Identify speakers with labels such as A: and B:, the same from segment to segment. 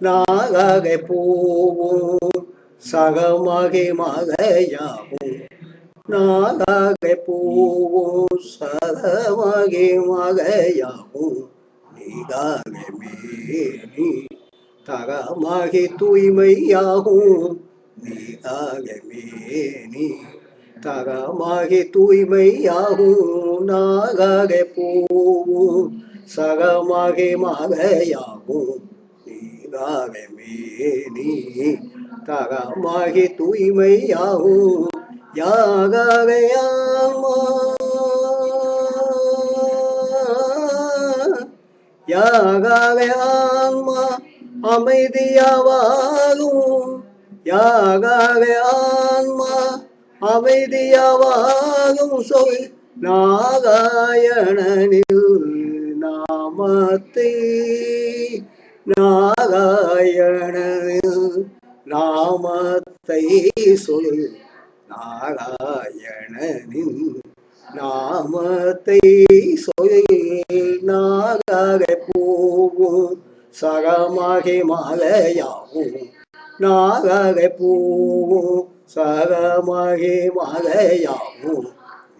A: நாகை பூவும் சகமகி மகையாவும் நாகை பூவும் சகமகி மகையாவும் நீகாகை மேனி. தகமகி தூய்மையாகும். நீகாகை மேனி. தகமாகி தூய்மையாகும். நாகாக போவும். சகமாக மகையாகும் நீதாகமேனி தகமாகி தூய்மையாகும். யாகாகையாமா யாகாகையாமா அமைதியாவாகும். யாகவே ஆன்மா அமைதியாவாகும். சொல் நாகாயணனில் நாமத்தை நாராயணனில் நாமத்தை சொல் நாராயணனின் நாமத்தை சொல். நாகாக போ சகமாகி மலையாவும் நாகாக பூவும் சகமாகி மலையாவும்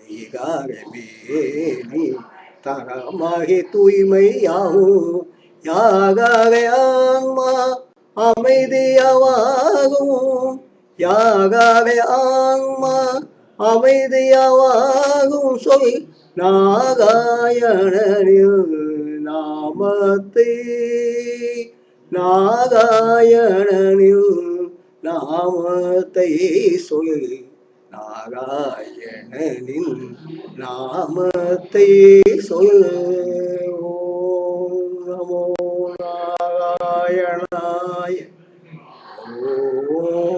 A: நீகாக மேனி தூய்மையாவும் தூய்மையாகும். அமைதியாவாகும். யாகாக ஆன்மா அமைதியாவாகும். சொல் நாகாயணனில் நாமத்தே. நாராயணனின் நாமத்தை சொல். நாராயணனின் நாமத்தை சொல். ஓம் நமோ நாராயணாய. ஓம்